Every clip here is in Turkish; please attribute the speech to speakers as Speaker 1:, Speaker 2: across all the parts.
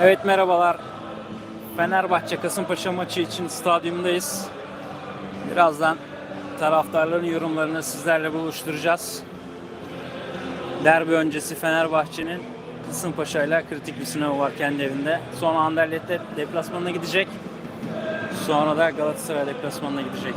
Speaker 1: Evet merhabalar. Fenerbahçe Kasımpaşa maçı için stadyumdayız. Birazdan taraftarların yorumlarını sizlerle buluşturacağız. Derbi öncesi Fenerbahçe'nin Kasımpaşa ile kritik bir sınavı var kendi evinde. Sonra Anderlet'te deplasmanına gidecek. Sonra da Galatasaray deplasmanına gidecek.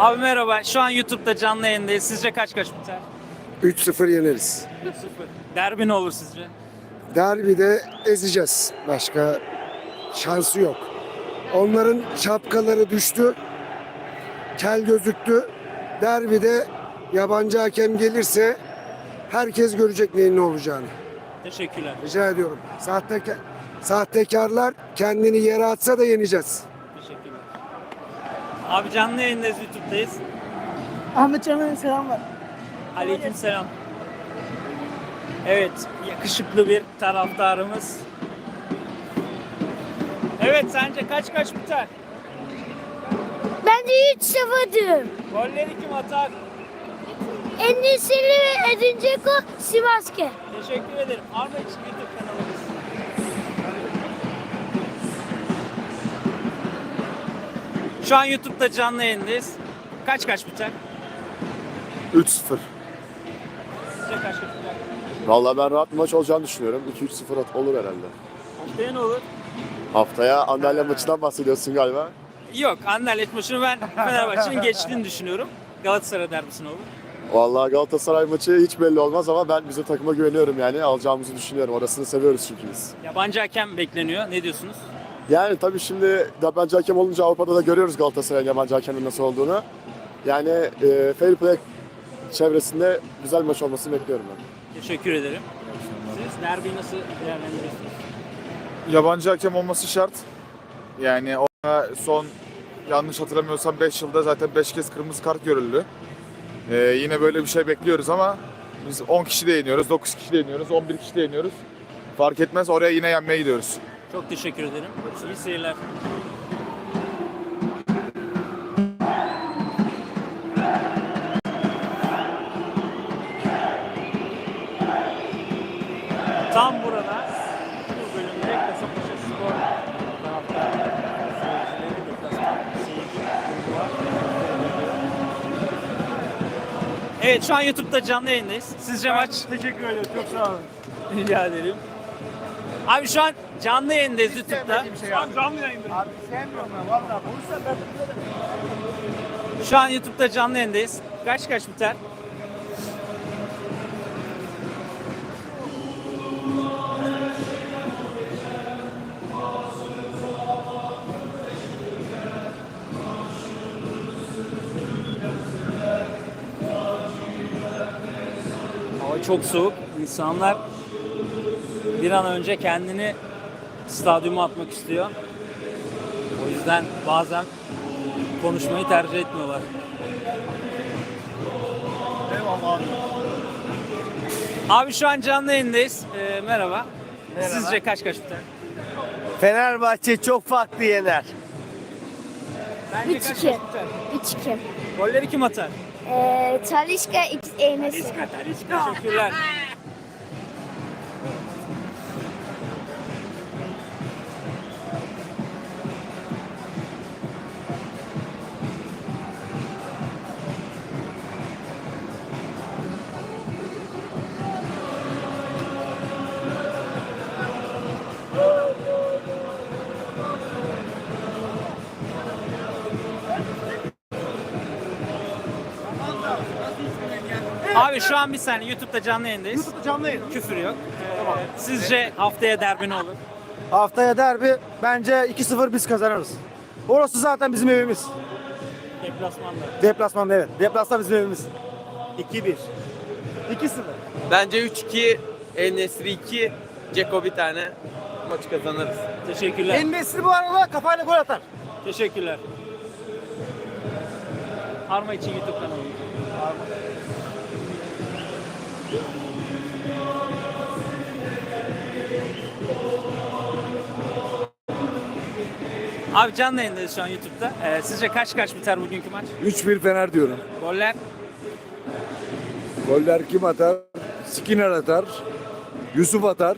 Speaker 1: Abi merhaba. Şu an YouTube'da canlı yayındayız. Sizce kaç kaç biter?
Speaker 2: 3-0 yeneriz.
Speaker 1: 3-0. Derbi ne olur sizce?
Speaker 2: Derbide ezeceğiz. Başka şansı yok. Onların şapkaları düştü. Kel gözüktü. Derbide yabancı hakem gelirse herkes görecek neyin ne olacağını.
Speaker 1: Teşekkürler.
Speaker 2: Rica ediyorum. Sahtekar, sahtekarlar kendini yere atsa da yeneceğiz.
Speaker 1: Abi canlı yayındayız YouTube'dayız.
Speaker 3: Ahmet Can'a selam var.
Speaker 1: Aleykümselam. Evet, yakışıklı bir taraftarımız. Evet, sence kaç kaç biter?
Speaker 4: Bence 3-0 diyorum.
Speaker 1: Golleri kim atar?
Speaker 4: Endüstrili ve Edin Dzeko Sivaske.
Speaker 1: Teşekkür ederim. Arma için. Şu an YouTube'da canlı yayındayız. Kaç kaç biter?
Speaker 5: 3-0.
Speaker 1: Sizce kaç kaç biter?
Speaker 5: Vallahi ben rahat bir maç olacağını düşünüyorum. 2-3-0 at- olur herhalde.
Speaker 1: Haftaya ne olur?
Speaker 5: Haftaya Antalya maçından bahsediyorsun galiba.
Speaker 1: Yok, Anderlecht maçını ben Fenerbahçe'nin geçtiğini düşünüyorum. Galatasaray derbisi ne olur?
Speaker 5: Vallahi Galatasaray maçı hiç belli olmaz ama ben bize takıma güveniyorum yani. Alacağımızı düşünüyorum. Orasını seviyoruz çünkü biz.
Speaker 1: Yabancı hakem bekleniyor. Ne diyorsunuz?
Speaker 5: Yani tabii şimdi yabancı hakem olunca Avrupa'da da görüyoruz Galatasaray'ın yabancı hakemin nasıl olduğunu. Yani e, fair play çevresinde güzel maç olmasını bekliyorum ben.
Speaker 1: Teşekkür ederim. Siz derbiyi nasıl değerlendiriyorsunuz?
Speaker 6: Yabancı hakem olması şart. Yani ona son yanlış hatırlamıyorsam 5 yılda zaten 5 kez kırmızı kart görüldü. Ee, yine böyle bir şey bekliyoruz ama biz 10 kişi de yeniyoruz, 9 kişi de yeniyoruz, 11 kişi de yeniyoruz. Fark etmez oraya yine yenmeye gidiyoruz.
Speaker 1: Çok teşekkür ederim. İyi seyirler. Tam burada bu bölümde Kasımpaşa Spor taraftarı seyircileri deplasman seyirci grubu var. Evet şu an YouTube'da canlı yayındayız. Sizce maç? Teşekkür ederim. Çok sağ olun. Rica ederim. Abi şu an canlı yayındayız YouTube'da. Şu an YouTube'da canlı yayındayız. Kaç kaç biter? Hava çok soğuk. İnsanlar bir an önce kendini stadyuma atmak istiyor. O yüzden bazen konuşmayı tercih etmiyorlar. Abi şu an canlı yayındayız. Ee, merhaba. Sizce kaç kaç biter?
Speaker 7: Fenerbahçe çok farklı yener.
Speaker 1: Bence
Speaker 4: 3-2.
Speaker 1: kaç kaç biter?
Speaker 4: 3-2.
Speaker 1: Golleri kim atar?
Speaker 4: Ee, Talişka X Eynesi.
Speaker 1: Teşekkürler. Abi şu an bir saniye YouTube'da canlı yayındayız.
Speaker 7: YouTube'da canlı yayın.
Speaker 1: Küfür yok. Ee, sizce haftaya derbi ne olur?
Speaker 7: Haftaya derbi bence 2-0 biz kazanırız. Orası zaten bizim evimiz.
Speaker 1: Deplasmanda.
Speaker 7: Deplasmanda evet. Deplasman bizim evimiz. 2-1. 2-0.
Speaker 8: Bence 3-2, En-Nesyri 2, Ceko bir tane maçı kazanırız.
Speaker 1: Teşekkürler.
Speaker 7: En-Nesyri bu arada kafayla gol atar.
Speaker 1: Teşekkürler. Arma için YouTube kanalı. Abi canlı yayındayız şu an YouTube'da. Ee, sizce kaç kaç biter bugünkü maç?
Speaker 9: 3-1 Fener diyorum.
Speaker 1: Goller
Speaker 9: Goller kim atar? Skinner atar. Yusuf atar.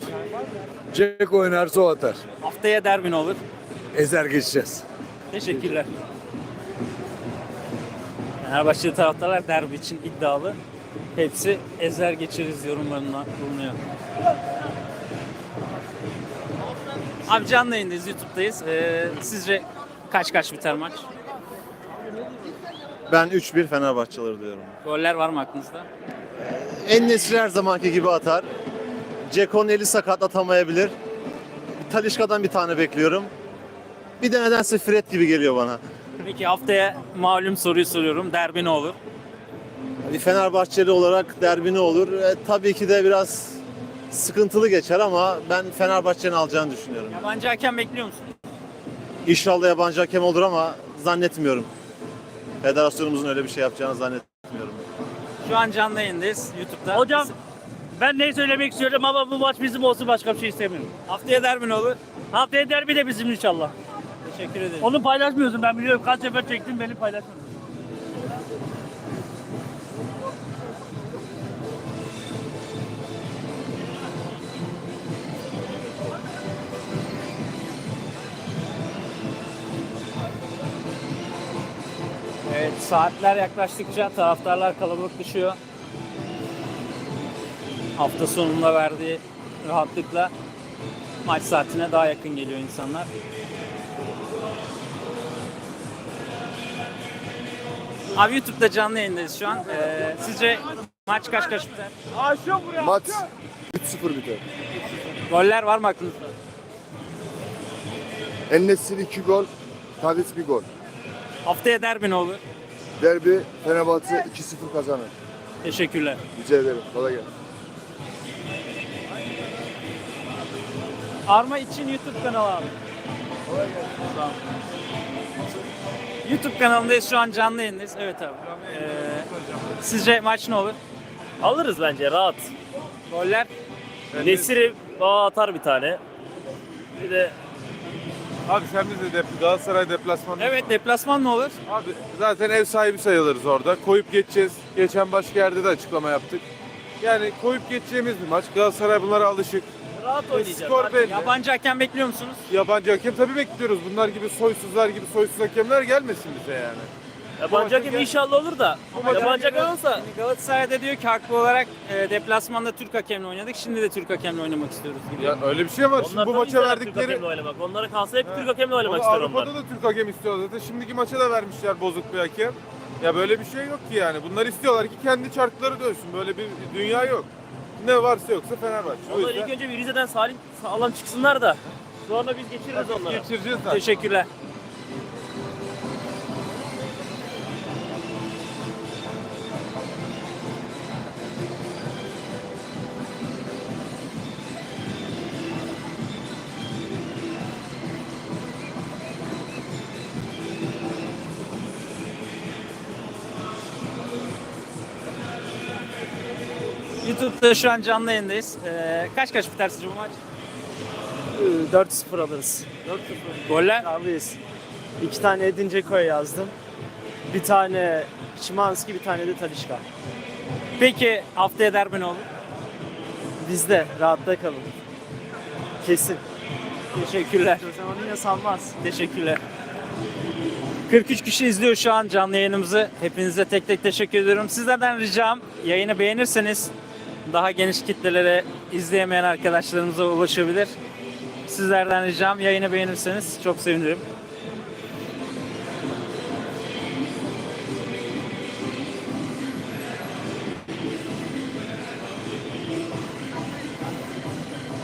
Speaker 9: Jack oynarsa o atar.
Speaker 1: haftaya derbi ne olur?
Speaker 9: Ezer geçeceğiz.
Speaker 1: Teşekkürler. Fenerbahçeli taraftarlar derbi için iddialı. Hepsi ezer geçeriz yorumlarına bulunuyor. Abi canlı yayındayız, YouTube'dayız. Ee, sizce kaç kaç biter maç?
Speaker 6: Ben 3-1 Fenerbahçeleri diyorum.
Speaker 1: Goller var mı aklınızda?
Speaker 6: En Nesri her zamanki gibi atar. Ceko'nun eli sakat atamayabilir. Talişka'dan bir tane bekliyorum. Bir de nedense Fred gibi geliyor bana.
Speaker 1: Peki haftaya malum soruyu soruyorum. Derbi ne olur?
Speaker 6: Bir Fenerbahçeli olarak derbi ne olur? E, tabii ki de biraz sıkıntılı geçer ama ben Fenerbahçe'nin alacağını düşünüyorum.
Speaker 1: Yabancı hakem bekliyor musun?
Speaker 6: İnşallah yabancı hakem olur ama zannetmiyorum. Federasyonumuzun öyle bir şey yapacağını zannetmiyorum.
Speaker 1: Şu an canlı yayındayız YouTube'da.
Speaker 4: Hocam ben neyi söylemek istiyorum ama bu maç bizim olsun başka bir şey istemiyorum.
Speaker 1: Haftaya derbi ne olur?
Speaker 4: Haftaya derbi de bizim inşallah.
Speaker 1: Teşekkür ederim.
Speaker 4: Onu paylaşmıyorsun ben biliyorum. Kaç sefer çektim beni paylaşmıyorsun.
Speaker 1: Saatler yaklaştıkça taraftarlar kalabalıklaşıyor. Hafta sonunda verdiği rahatlıkla maç saatine daha yakın geliyor insanlar. Abi YouTube'da canlı yayındayız şu an. Ee, sizce maç kaç kaç biter?
Speaker 2: Maç 3-0 biter.
Speaker 1: Goller var mı aklınızda?
Speaker 2: Ennesir 2 gol, Tadic bir gol.
Speaker 1: Haftaya derbi ne olur?
Speaker 2: Derbi Fenerbahçe 2-0 kazanır.
Speaker 1: Teşekkürler.
Speaker 2: Rica ederim. Kolay gelsin.
Speaker 1: Arma için YouTube kanalı abi. Sağ ol. YouTube kanalındayız şu an canlı yayındayız. Evet abi. Ee, sizce maç ne olur?
Speaker 4: Alırız bence rahat.
Speaker 1: Goller
Speaker 4: Nesiri atar bir tane. Bir de
Speaker 10: Abi sen bize de Galatasaray deplasmanı.
Speaker 1: Evet deplasman ne olur?
Speaker 10: Abi zaten ev sahibi sayılırız orada. Koyup geçeceğiz. Geçen başka yerde de açıklama yaptık. Yani koyup geçeceğimiz bir maç. Galatasaray bunlara alışık.
Speaker 4: rahat oynayacağız.
Speaker 10: Skor belli.
Speaker 1: Yabancı hakem bekliyor musunuz?
Speaker 10: Yabancı hakem tabii bekliyoruz. Bunlar gibi soysuzlar gibi soysuz hakemler gelmesin bize yani.
Speaker 4: Yabancı hakem inşallah olur da. Yabancı hakem olsa
Speaker 1: Şimdi Galatasaray'da diyor ki haklı olarak e, deplasmanda Türk hakemle oynadık. Şimdi de Türk hakemle oynamak istiyoruz gibi.
Speaker 10: Ya öyle bir şey var. Şimdi
Speaker 4: onlar
Speaker 10: bu
Speaker 4: tabii
Speaker 10: maça
Speaker 4: isterler Türk
Speaker 10: verdikleri
Speaker 4: hakemle oynamak. Onlara kalsa hep Türk hakemle oynamak
Speaker 10: Onu
Speaker 4: ister
Speaker 10: Avrupa'da
Speaker 4: onlar.
Speaker 10: da Türk hakem istiyor zaten. Şimdiki maça da vermişler bozuk bir hakem. Ya böyle bir şey yok ki yani. Bunlar istiyorlar ki kendi çarkları dönsün. Böyle bir dünya yok. Ne varsa yoksa Fenerbahçe. O
Speaker 4: Onlar ilk
Speaker 10: yüzden
Speaker 4: önce bir Rize'den salim sağlam çıksınlar da. Sonra biz geçiririz onları.
Speaker 10: geçireceğiz zaten.
Speaker 1: Teşekkürler. YouTube'da şu an canlı yayındayız. Ee, kaç kaç biter sizce bu maç?
Speaker 11: 4-0 alırız.
Speaker 1: Goller?
Speaker 11: Alıyız. İki tane Edin Dzeko'ya yazdım. Bir tane Şimanski, bir tane de Talişka.
Speaker 1: Peki haftaya derbi ne olur?
Speaker 11: Bizde rahatta kalın. Kesin.
Speaker 1: Teşekkürler.
Speaker 11: O zaman yine salmaz.
Speaker 1: Teşekkürler. 43 kişi izliyor şu an canlı yayınımızı. Hepinize tek tek teşekkür ediyorum. Sizlerden ricam yayını beğenirseniz daha geniş kitlelere izleyemeyen arkadaşlarımıza ulaşabilir. Sizlerden ricam yayını beğenirseniz çok sevinirim.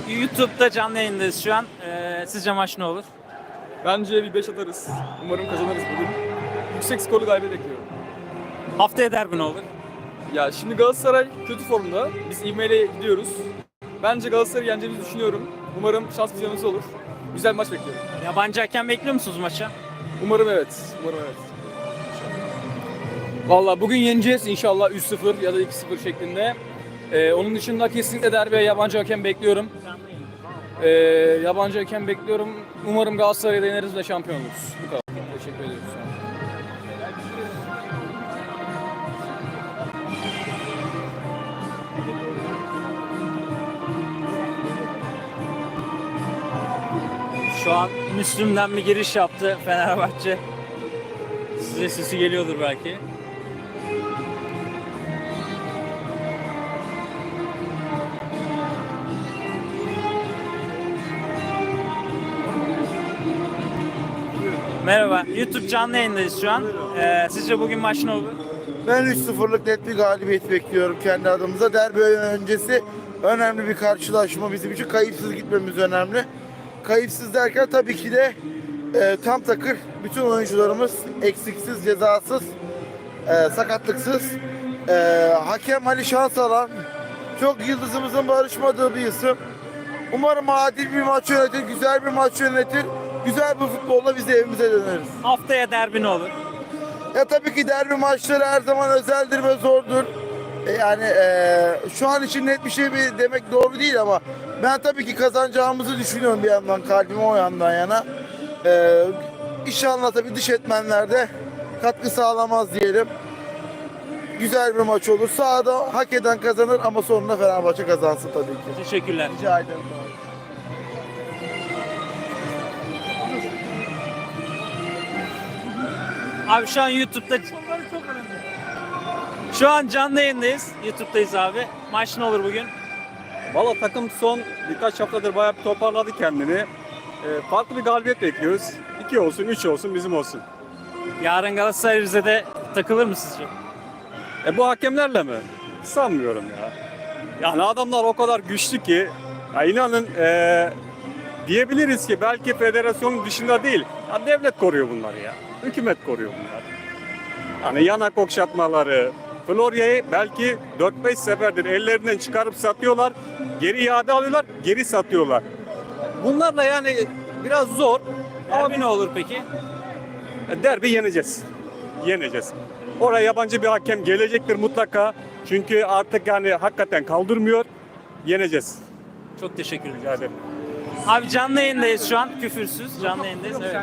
Speaker 1: YouTube'da canlı yayındayız şu an. Ee, sizce maç ne olur?
Speaker 8: Bence bir 5 atarız. Umarım kazanırız bugün. Yüksek skorlu galibiyet bekliyorum.
Speaker 1: Haftaya derbi ne olur?
Speaker 8: Ya şimdi Galatasaray kötü formda. Biz ivmeyle gidiyoruz. Bence Galatasaray'ı yeneceğimizi düşünüyorum. Umarım şans yanımızda olur. Güzel bir maç bekliyorum.
Speaker 1: Yabancı hakem bekliyor musunuz maça?
Speaker 8: Umarım evet. Umarım evet. Valla bugün yeneceğiz inşallah 3-0 ya da 2-0 şeklinde.
Speaker 12: Ee, onun dışında kesinlikle derbiye yabancı hakem bekliyorum. Ee, yabancı hakem bekliyorum. Umarım Galatasaray'da yeneriz ve şampiyon oluruz. Bu kadar.
Speaker 1: Şu an Müslüm'den bir giriş yaptı Fenerbahçe. Size sesi geliyordur belki. Merhaba, YouTube canlı yayındayız şu an. Ee, sizce bugün maç ne olur?
Speaker 13: Ben 3-0'lık net bir galibiyet bekliyorum kendi adımıza. Derbi öncesi önemli bir karşılaşma bizim için. Kayıpsız gitmemiz önemli. Kayıpsız derken tabii ki de e, tam takır bütün oyuncularımız eksiksiz, cezasız, e, sakatlıksız. E, hakem Ali Şansalan çok yıldızımızın barışmadığı bir isim. Umarım adil bir maç yönetir, güzel bir maç yönetir. Güzel bir futbolla biz de evimize döneriz.
Speaker 1: Haftaya derbi ne olur?
Speaker 13: Ya tabii ki derbi maçları her zaman özeldir ve zordur. E, Yani e, şu an için net bir şey bir demek doğru değil ama ben tabii ki kazanacağımızı düşünüyorum bir yandan kalbim o yandan yana. E, inşallah tabii dış etmenlerde katkı sağlamaz diyelim. Güzel bir maç olur. Sahada hak eden kazanır ama sonunda Fenerbahçe kazansın tabii ki.
Speaker 1: Teşekkürler.
Speaker 13: Rica ederim.
Speaker 1: Abi şu an YouTube'da... Şu an canlı yayındayız. YouTube'dayız abi. Maç ne olur bugün?
Speaker 14: Valla takım son birkaç haftadır bayağı bir toparladı kendini. Ee, farklı bir galibiyet bekliyoruz. 2 olsun, 3 olsun, bizim olsun.
Speaker 1: Yarın Galatasaray Rize'de takılır mı sizce?
Speaker 14: E bu hakemlerle mi? Sanmıyorum ya. Yani adamlar o kadar güçlü ki, ya inanın e, diyebiliriz ki belki federasyonun dışında değil, ya devlet koruyor bunları ya. Hükümet koruyor bunları. Yani yanak okşatmaları, Florya'yı belki 4-5 seferdir ellerinden çıkarıp satıyorlar, geri iade alıyorlar, geri satıyorlar. Bunlarla yani biraz zor ama
Speaker 1: Derbi ne olur peki?
Speaker 14: Derbi yeneceğiz. Yeneceğiz. Oraya yabancı bir hakem gelecektir mutlaka. Çünkü artık yani hakikaten kaldırmıyor. Yeneceğiz.
Speaker 1: Çok teşekkür
Speaker 14: Rica
Speaker 1: ederim.
Speaker 14: ederim.
Speaker 1: Abi canlı yayındayız şu an. Küfürsüz canlı yayındayız. Evet.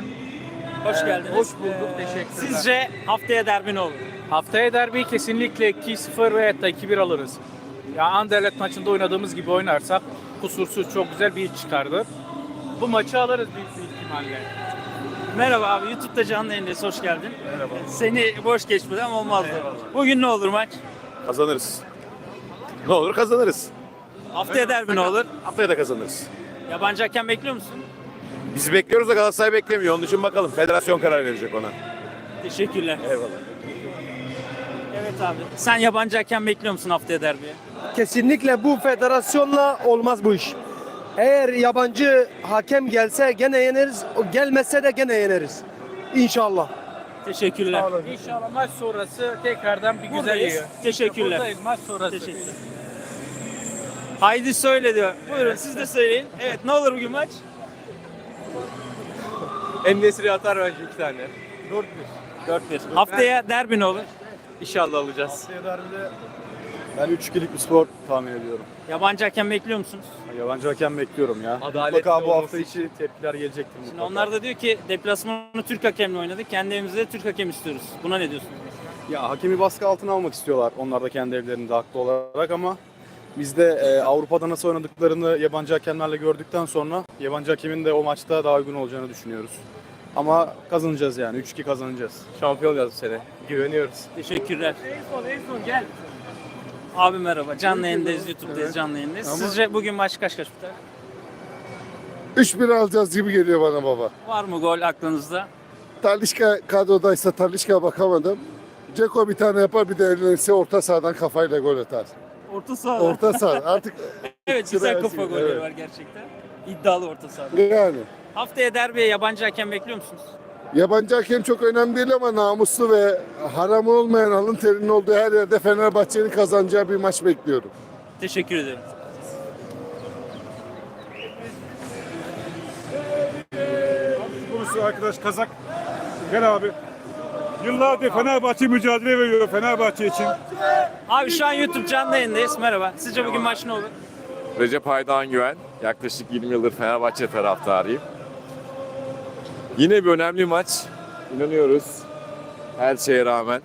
Speaker 1: Hoş geldiniz.
Speaker 12: hoş bulduk, teşekkürler.
Speaker 1: Sizce haftaya derbi ne olur?
Speaker 12: Haftaya derbi kesinlikle 2-0 veya da 2-1 alırız. Ya Anderlecht maçında oynadığımız gibi oynarsak kusursuz çok güzel bir iş çıkardı. Bu maçı alırız büyük bir ihtimalle.
Speaker 1: Merhaba abi YouTube'da canlı yayındayız. Hoş geldin. Merhaba. Seni boş geçmeden olmazdı. Bugün ne olur maç?
Speaker 15: Kazanırız. Ne olur kazanırız.
Speaker 1: Haftaya derbi ne olur?
Speaker 15: Haftaya da kazanırız.
Speaker 1: Yabancı hakem bekliyor musun?
Speaker 15: Biz bekliyoruz da Galatasaray beklemiyor. Onun için bakalım. Federasyon karar verecek ona.
Speaker 1: Teşekkürler.
Speaker 15: Eyvallah.
Speaker 1: Evet abi. Sen yabancı hakem bekliyor musun haftaya derbiye?
Speaker 7: Kesinlikle bu federasyonla olmaz bu iş. Eğer yabancı hakem gelse gene yeneriz, o gelmezse de gene yeneriz. İnşallah.
Speaker 1: Teşekkürler.
Speaker 12: İnşallah maç sonrası tekrardan bir güzel
Speaker 1: Buradayız.
Speaker 12: yiyor.
Speaker 1: Teşekkürler.
Speaker 12: Buradayız maç sonrası.
Speaker 1: Teşekkürler. Haydi söyle diyor. Buyurun siz de söyleyin. Evet ne olur bugün maç?
Speaker 8: Endesiri atar bence iki tane.
Speaker 1: 4-1. Haftaya derbi ne olur?
Speaker 8: İnşallah alacağız.
Speaker 16: Ben 3-2'lik bir skor tahmin ediyorum.
Speaker 1: Yabancı hakem bekliyor musunuz?
Speaker 16: Yabancı hakem bekliyorum ya.
Speaker 8: Adaletli
Speaker 16: Mutlaka bu
Speaker 8: olması
Speaker 16: hafta içi tepkiler gelecektir
Speaker 1: Şimdi
Speaker 16: mutlaka.
Speaker 1: onlar da diyor ki deplasmanı Türk hakemle oynadık. Kendi evimizde de Türk hakem istiyoruz. Buna ne diyorsunuz?
Speaker 16: Ya hakemi baskı altına almak istiyorlar. Onlar da kendi evlerinde haklı olarak ama biz de e, Avrupa'da nasıl oynadıklarını yabancı hakemlerle gördükten sonra yabancı hakemin de o maçta daha uygun olacağını düşünüyoruz. Ama kazanacağız yani. 3-2 kazanacağız.
Speaker 8: Şampiyon olacağız bu sene. Güveniyoruz.
Speaker 1: Teşekkürler. gel. Abi merhaba. Canlı yayındayız. YouTube'dayız canlı yayındayız. Sizce bugün maç kaç kaç biter?
Speaker 13: 3-1 alacağız gibi geliyor bana baba.
Speaker 1: Var mı gol aklınızda?
Speaker 13: Talişka kadrodaysa Talişka bakamadım. Ceko bir tane yapar bir de elinse orta sahadan kafayla gol atar.
Speaker 1: Orta saha.
Speaker 13: Orta saha artık
Speaker 1: evet güzel kafa
Speaker 13: evet.
Speaker 1: golleri var gerçekten. İddialı orta saha.
Speaker 13: yani.
Speaker 1: Haftaya derbiye yabancı hakem bekliyor musunuz?
Speaker 13: Yabancı hakem çok önemli değil ama namuslu ve haram olmayan alın terinin olduğu her yerde Fenerbahçe'nin kazanacağı bir maç bekliyorum.
Speaker 1: Teşekkür ederim.
Speaker 16: Konusu arkadaş Kazak. Gel abi.
Speaker 14: Yıllardır Fenerbahçe mücadele veriyor Fenerbahçe için.
Speaker 1: Abi şu an YouTube canlı yayındayız. Merhaba. Sizce bugün maç ne olur?
Speaker 17: Recep Aydan Güven. Yaklaşık 20 yıldır Fenerbahçe taraftarıyım. Yine bir önemli maç. İnanıyoruz. Her şeye rağmen.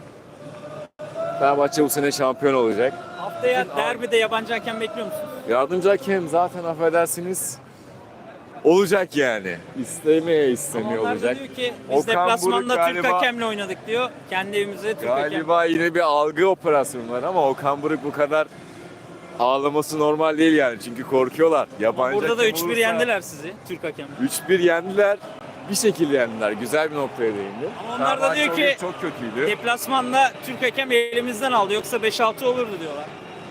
Speaker 17: Fenerbahçe bu sene şampiyon olacak.
Speaker 1: Haftaya derbide yabancı hakem bekliyor musunuz?
Speaker 17: Yardımcı hakem zaten affedersiniz olacak yani. İstemeye
Speaker 1: Ama
Speaker 17: istemiyor
Speaker 1: da
Speaker 17: olacak.
Speaker 1: diyor ki biz
Speaker 17: Okan
Speaker 1: deplasmanda
Speaker 17: Buruk
Speaker 1: Türk
Speaker 17: galiba-
Speaker 1: hakemle oynadık diyor. Kendi evimizde Türk hakem.
Speaker 17: Galiba yine bir algı operasyonu var ama Okan Buruk bu kadar ağlaması normal değil yani. Çünkü korkuyorlar. Yabancı
Speaker 1: Burada da
Speaker 17: hakem
Speaker 1: 3-1
Speaker 17: olursa-
Speaker 1: yendiler sizi Türk hakemle.
Speaker 17: 3-1 yendiler. Bir şekilde yendiler. Güzel bir noktaya değindi.
Speaker 1: Ama onlar da diyor ki-
Speaker 17: çok kötüydü.
Speaker 1: Deplasmanda Türk hakem elimizden aldı yoksa 5-6 olurdu diyorlar.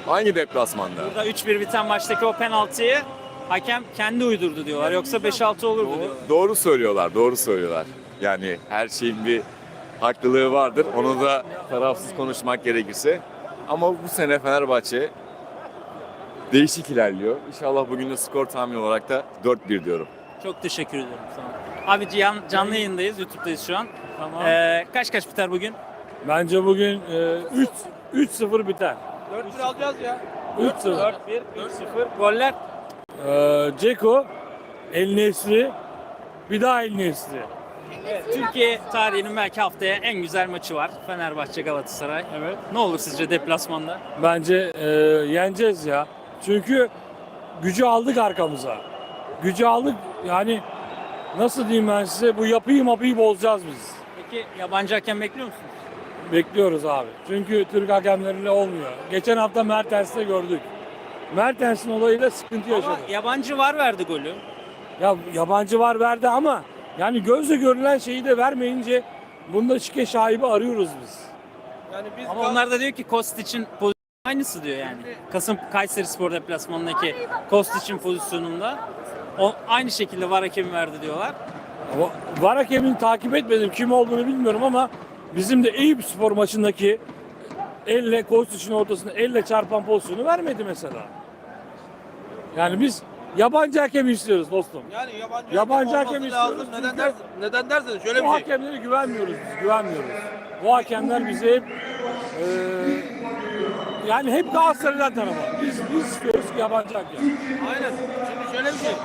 Speaker 17: Hangi deplasmanda?
Speaker 1: Burada 3-1 biten maçtaki o penaltıyı hakem kendi uydurdu diyorlar. Yoksa 5-6 olurdu diyorlar.
Speaker 17: doğru söylüyorlar, doğru söylüyorlar. Yani her şeyin bir haklılığı vardır. Onu da tarafsız konuşmak gerekirse. Ama bu sene Fenerbahçe değişik ilerliyor. İnşallah bugün de skor tahmini olarak da 4-1 diyorum.
Speaker 1: Çok teşekkür ederim. Sağ olun. Abi can, canlı yayındayız. YouTube'dayız şu an.
Speaker 18: Tamam.
Speaker 1: Ee, kaç kaç biter bugün?
Speaker 18: Bence bugün 3 3-0 biter.
Speaker 8: 4-1 alacağız ya.
Speaker 18: 3-0.
Speaker 1: 4-1, 3-0. Goller
Speaker 18: Ee, Ceko, El Nesri, bir daha El Nesri.
Speaker 1: Evet, Türkiye tarihinin belki haftaya en güzel maçı var. Fenerbahçe Galatasaray.
Speaker 18: Evet.
Speaker 1: Ne olur sizce deplasmanda?
Speaker 18: Bence e, yeneceğiz ya. Çünkü gücü aldık arkamıza. Gücü aldık yani nasıl diyeyim ben size bu yapıyı mapıyı bozacağız biz.
Speaker 1: Peki yabancı hakem bekliyor musunuz?
Speaker 18: Bekliyoruz abi. Çünkü Türk hakemleriyle olmuyor. Geçen hafta Mertens'te gördük. Mertens'in olayıyla sıkıntı yaşadı.
Speaker 1: Ama yabancı var verdi golü.
Speaker 18: Ya yabancı var verdi ama yani gözle görülen şeyi de vermeyince bunda şike şaibi arıyoruz biz.
Speaker 8: Yani biz
Speaker 1: Ama onlar da diyor ki Kostic'in pozisyonu aynısı diyor yani. Kasım Kayseri Spor deplasmanındaki Kostic'in pozisyonunda o aynı şekilde var hakemi verdi diyorlar.
Speaker 18: Ama var hakemini takip etmedim. Kim olduğunu bilmiyorum ama bizim de Eyüp Spor maçındaki elle Kostiç'in ortasında elle çarpan pozisyonu vermedi mesela. Yani biz yabancı hakem istiyoruz dostum.
Speaker 8: yani yabancı,
Speaker 18: Yabancı
Speaker 8: hakem olması
Speaker 18: istiyoruz
Speaker 8: lazım. Neden
Speaker 18: çünkü-
Speaker 8: dersin? Neden derseniz şöyle
Speaker 18: Bu
Speaker 8: bir şey.
Speaker 18: hakemlere güvenmiyoruz biz, güvenmiyoruz. Bu hakemler bize hep eee, yani hep Galatasaray'dan tarafa. Biz, biz istiyoruz ki yabancı hakem.
Speaker 8: Aynen. Şimdi şöyle bir şey.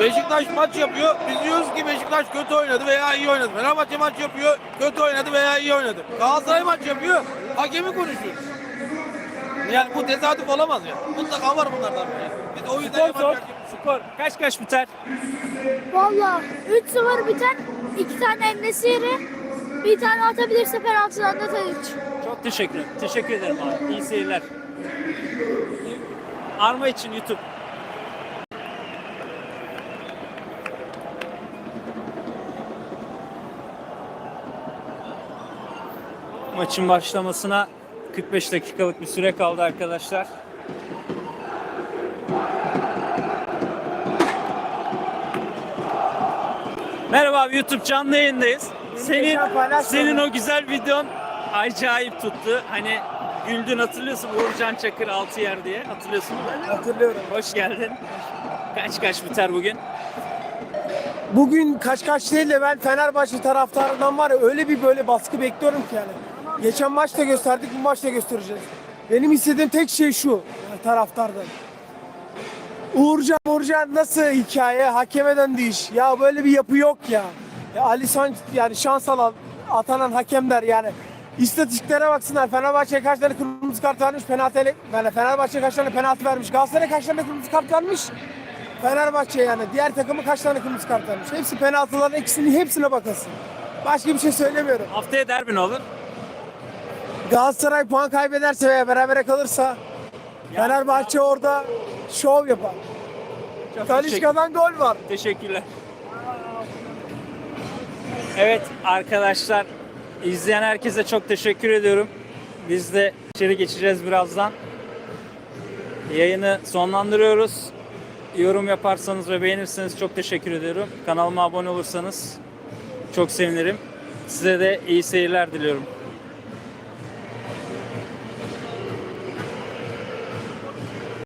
Speaker 8: Beşiktaş maç yapıyor. Biz diyoruz ki Beşiktaş kötü oynadı veya iyi oynadı. Fenerbahçe maç yapıyor. Kötü oynadı veya iyi oynadı. Galatasaray maç yapıyor. Hakemi konuşuyoruz. Yani bu tesadüf olamaz ya. Mutlaka var bunlardan biri. Biz o yüzden
Speaker 1: Skor sor. Skor kaç kaç biter?
Speaker 4: Valla 3-0 biter. 2 tane Enesiri. Bir tane atabilirse penaltıdan da Tadiç.
Speaker 1: Çok teşekkür ederim. Teşekkür ederim abi. İyi seyirler. Arma için YouTube. Maçın başlamasına 45 dakikalık bir süre kaldı arkadaşlar. Merhaba abi YouTube canlı yayındayız. Senin senin o güzel videon acayip tuttu. Hani güldün hatırlıyorsun Uğurcan Çakır altı yer diye. Hatırlıyorsun mi?
Speaker 19: Hatırlıyorum.
Speaker 1: Hoş geldin. Kaç kaç biter bugün?
Speaker 19: Bugün kaç kaç değil de ben Fenerbahçe taraftarından var ya öyle bir böyle baskı bekliyorum ki yani. Geçen maçta gösterdik bu maçta göstereceğiz. Benim istediğim tek şey şu taraftardan. Uğurcan Uğurcan nasıl hikaye hakeme döndü iş. Ya böyle bir yapı yok ya. ya Ali San yani şans alan atanan hakemler yani istatistiklere baksınlar. Fenerbahçe'ye kaç kırmızı kart vermiş penaltı yani Fenerbahçe'ye kaç penaltı vermiş. Galatasaray'a kaç kırmızı kart vermiş. Fenerbahçe yani diğer takımı kaç tane kırmızı kart vermiş. Hepsi penaltıların ikisini hepsine bakasın. Başka bir şey söylemiyorum.
Speaker 1: Haftaya derbi ne olur?
Speaker 19: Galatasaray puan kaybederse veya berabere kalırsa Fenerbahçe orada şov yapar. Talişka'dan gol var.
Speaker 1: Teşekkürler. Evet arkadaşlar izleyen herkese çok teşekkür ediyorum. Biz de içeri geçeceğiz birazdan. Yayını sonlandırıyoruz. Yorum yaparsanız ve beğenirseniz çok teşekkür ediyorum. Kanalıma abone olursanız çok sevinirim. Size de iyi seyirler diliyorum.